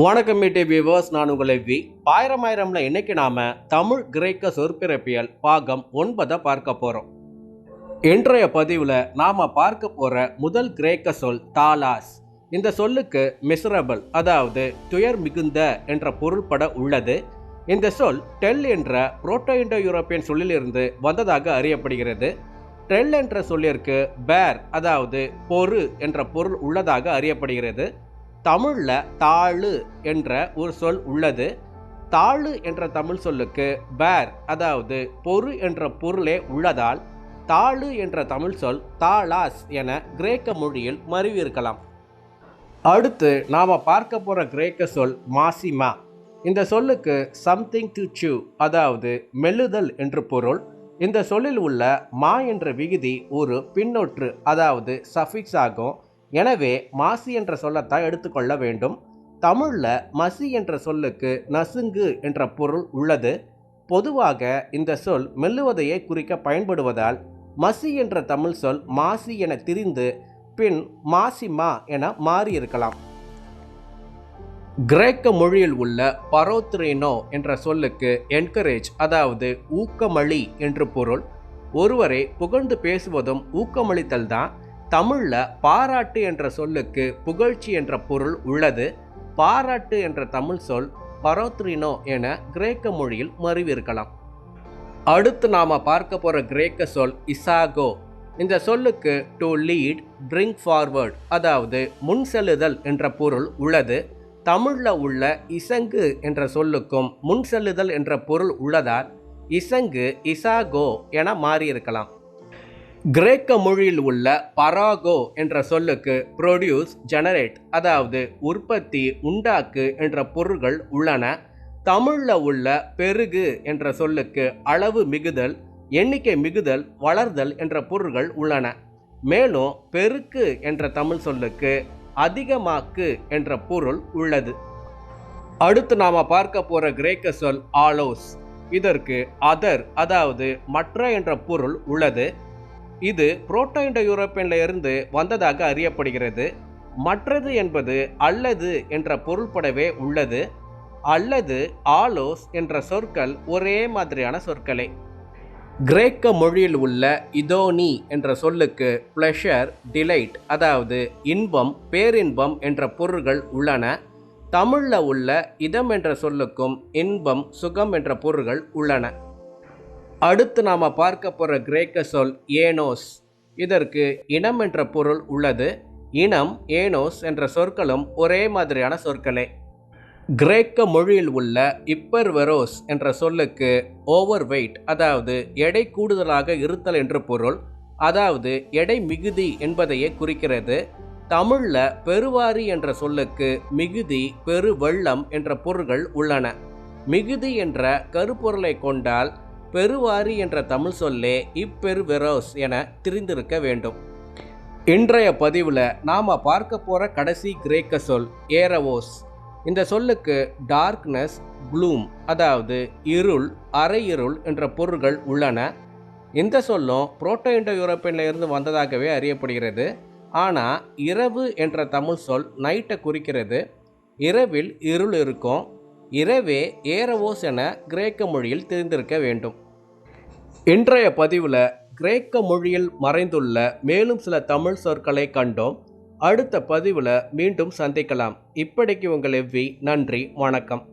வணக்கம் மீட்டே வியூவர்ஸ் நான் உங்களை வி. ஆயிரம் ஆயிரம்ல இன்னைக்கு நாம தமிழ் கிரேக்க சொற்பிறப்பியல் பாகம் ஒன்பதை பார்க்க போறோம். இன்றைய பதிவில் நாம பார்க்க போற முதல் கிரேக்க சொல் தாலாஸ். இந்த சொல்லுக்கு மிசரபிள் அதாவது துயர் மிகுந்த என்ற பொருள்பட உள்ளது. இந்த சொல் டெல் என்ற புரோட்டோ இண்டோ யூரோப்பியன் சொல்லிலிருந்து வந்ததாக அறியப்படுகிறது. டெல் என்ற சொல்லிற்கு பேர் அதாவது பொறு என்ற பொருள் உள்ளதாக அறியப்படுகிறது. தமிழில் தாழு என்ற ஒரு சொல் உள்ளது. தாழு என்ற தமிழ் சொல்லுக்கு பேர் அதாவது பொறு என்ற பொருளே உள்ளதால் தாழு என்ற தமிழ் சொல் தாளாஸ் என கிரேக்க மொழியில் மருவியிருக்கலாம். அடுத்து நாம் பார்க்க போகிற கிரேக்க சொல் மாசிமா. இந்த சொல்லுக்கு சம்திங் டு சூ அதாவது மெல்லுதல் என்று பொருள். இந்த சொல்லில் உள்ள மா என்ற விகுதி ஒரு பின்னொற்று அதாவது சஃபிக்ஸ் ஆகும். எனவே மாசி என்ற சொல்லத்தான் எடுத்துக்கொள்ள வேண்டும். தமிழில் மசி என்ற சொல்லுக்கு நசுங்கு என்ற பொருள் உள்ளது. பொதுவாக இந்த சொல் மெல்லுவதையே குறிக்க பயன்படுவதால் மசி என்ற தமிழ் சொல் மாசி என திரிந்து பின் மாசிமா என மாறியிருக்கலாம். கிரேக்க மொழியில் உள்ள பரோத்ரினோ என்ற சொல்லுக்கு என்கரேஜ் அதாவது ஊக்கமளி என்று பொருள். ஒருவரை புகழ்ந்து பேசுவதும் ஊக்கமளித்தல் தான். தமிழில் பாராட்டு என்ற சொல்லுக்கு புகழ்ச்சி என்ற பொருள் உள்ளது. பாராட்டு என்ற தமிழ் சொல் பரோத்ரினோ என கிரேக்க மொழியில் மருவிருக்கலாம் அடுத்து நாம் பார்க்க போகிற கிரேக்க சொல் இசாகோ. இந்த சொல்லுக்கு டு லீட் ட்ரிங்க் ஃபார்வர்ட் அதாவது முன் செல்லுதல் என்ற பொருள் உள்ளது. தமிழில் உள்ள இசங்கு என்ற சொல்லுக்கும் முன் செல்லுதல் என்ற பொருள் உள்ளதால் இசங்கு இசாகோ என மாறியிருக்கலாம். கிரேக்க மொழியில் உள்ள பராகோ என்ற சொல்லுக்கு ப்ரொடியூஸ் ஜெனரேட் அதாவது உற்பத்தி உண்டாக்கு என்ற பொருள்கள் உள்ளன. தமிழில் உள்ள பெருகு என்ற சொல்லுக்கு அளவு மிகுதல் எண்ணிக்கை மிகுதல் வளர்தல் என்ற பொருள்கள் உள்ளன. மேலும் பெருக்கு என்ற தமிழ் சொல்லுக்கு அதிகமாக்கு என்ற பொருள் உள்ளது. அடுத்து நாம் பார்க்க போகிற கிரேக்க சொல் ஆலோஸ். இதற்கு அதர் அதாவது மற்ற என்ற பொருள் உள்ளது. இது புரோட்டோ இண்டோ யூரோப்பியன்ல இருந்து வந்ததாக அறியப்படுகிறது. மற்றது என்பது அல்லது என்ற பொருள்படவே உள்ளது. அல்லது ஆலோஸ் என்ற சொற்கள் ஒரே மாதிரியான சொற்களே. கிரேக்க மொழியில் உள்ள இதோனி என்ற சொல்லுக்கு பிளஷர் டிலைட் அதாவது இன்பம் பேரின்பம் என்ற பொருள்கள் உள்ளன. தமிழில் உள்ள இதம் என்ற சொல்லுக்கும் இன்பம் சுகம் என்ற பொருள்கள் உள்ளன. அடுத்து நாம் பார்க்க போகிற கிரேக்க சொல் ஏனோஸ். இதற்கு இனம் என்ற பொருள் உள்ளது. இனம் ஏனோஸ் என்ற சொற்களும் ஒரே மாதிரியான சொற்களே. கிரேக்க மொழியில் உள்ள இப்பர்வெரோஸ் என்ற சொல்லுக்கு ஓவர் வெயிட் அதாவது எடை கூடுதலாக இருத்தல் என்று பொருள் அதாவது எடை மிகுதி என்பதையே குறிக்கிறது. தமிழில் பெருவாரி என்ற சொல்லுக்கு மிகுதி பெருவெள்ளம் என்ற பொருள்கள் உள்ளன. மிகுதி என்ற கருப்பொருளை கொண்டால் பெருவாரி என்ற தமிழ் சொல்லே இப்பெருவெரோஸ் என தெரிந்திருக்க வேண்டும். இன்றைய பதிவில் நாம் பார்க்க போகிற கடைசி கிரேக்க சொல் ஏரவோஸ். இந்த சொல்லுக்கு டார்க்னஸ் க்ளூம் அதாவது இருள் அரை இருள் என்ற பொருள்கள் உள்ளன. இந்த சொல்லும் புரோட்டோ இண்டோ இருந்து வந்ததாகவே அறியப்படுகிறது. ஆனால் இரவு என்ற தமிழ் சொல் நைட்டை குறிக்கிறது. இரவில் இருள் இருக்கும். இரவே ஏரவோஸ் என கிரேக்க மொழியில் தெரிந்திருக்க வேண்டும். இன்றைய பதிவில் கிரேக்க மொழியில் மறைந்துள்ள மேலும் சில தமிழ் சொற்களை கண்டோம். அடுத்த பதிவில் மீண்டும் சந்திக்கலாம். இப்படிக்கு உங்கள் எவ்வி நன்றி வணக்கம்.